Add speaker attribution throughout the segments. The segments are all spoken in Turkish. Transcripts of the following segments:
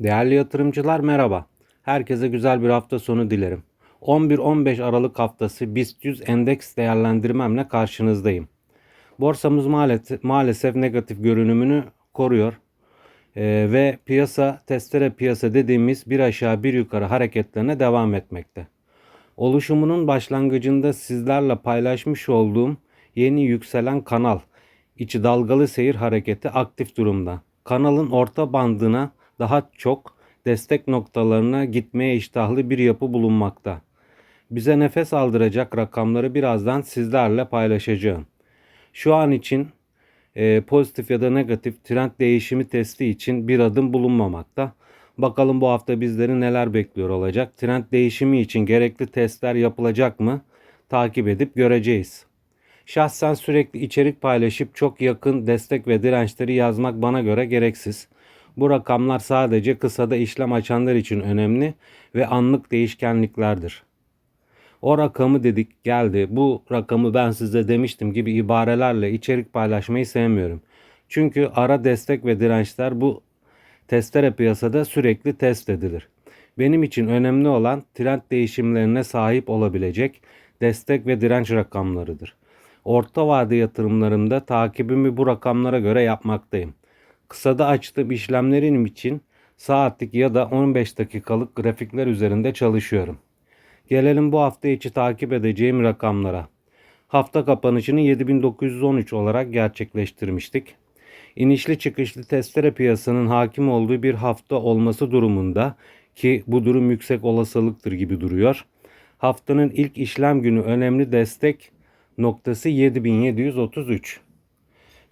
Speaker 1: Değerli yatırımcılar merhaba. Herkese güzel bir hafta sonu dilerim. 11-15 Aralık haftası BIST 100 endeks değerlendirmemle karşınızdayım. Borsamız maalesef, negatif görünümünü koruyor. Ee, ve piyasa testere piyasa dediğimiz bir aşağı bir yukarı hareketlerine devam etmekte. Oluşumunun başlangıcında sizlerle paylaşmış olduğum yeni yükselen kanal içi dalgalı seyir hareketi aktif durumda. Kanalın orta bandına daha çok destek noktalarına gitmeye iştahlı bir yapı bulunmakta. Bize nefes aldıracak rakamları birazdan sizlerle paylaşacağım. Şu an için e, pozitif ya da negatif trend değişimi testi için bir adım bulunmamakta. Bakalım bu hafta bizleri neler bekliyor olacak. Trend değişimi için gerekli testler yapılacak mı? Takip edip göreceğiz. Şahsen sürekli içerik paylaşıp çok yakın destek ve dirençleri yazmak bana göre gereksiz. Bu rakamlar sadece kısada işlem açanlar için önemli ve anlık değişkenliklerdir. O rakamı dedik geldi. Bu rakamı ben size demiştim gibi ibarelerle içerik paylaşmayı sevmiyorum. Çünkü ara destek ve dirençler bu testere piyasada sürekli test edilir. Benim için önemli olan trend değişimlerine sahip olabilecek destek ve direnç rakamlarıdır. Orta vade yatırımlarımda takibimi bu rakamlara göre yapmaktayım. Kısada açtığım işlemlerim için saatlik ya da 15 dakikalık grafikler üzerinde çalışıyorum. Gelelim bu hafta içi takip edeceğim rakamlara. Hafta kapanışını 7913 olarak gerçekleştirmiştik. İnişli çıkışlı testere piyasanın hakim olduğu bir hafta olması durumunda ki bu durum yüksek olasılıktır gibi duruyor. Haftanın ilk işlem günü önemli destek noktası 7733.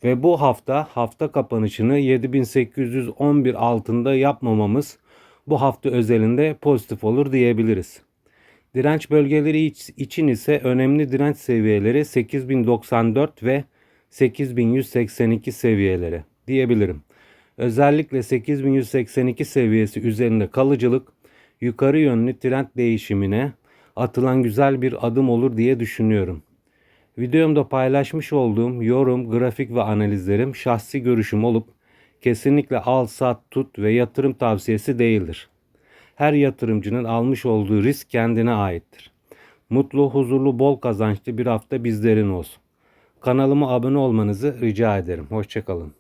Speaker 1: Ve bu hafta hafta kapanışını 7811 altında yapmamamız bu hafta özelinde pozitif olur diyebiliriz. Direnç bölgeleri için ise önemli direnç seviyeleri 8094 ve 8182 seviyeleri diyebilirim. Özellikle 8182 seviyesi üzerinde kalıcılık yukarı yönlü trend değişimine atılan güzel bir adım olur diye düşünüyorum. Videomda paylaşmış olduğum yorum, grafik ve analizlerim şahsi görüşüm olup kesinlikle al, sat, tut ve yatırım tavsiyesi değildir. Her yatırımcının almış olduğu risk kendine aittir. Mutlu, huzurlu, bol kazançlı bir hafta bizlerin olsun. Kanalıma abone olmanızı rica ederim. Hoşçakalın.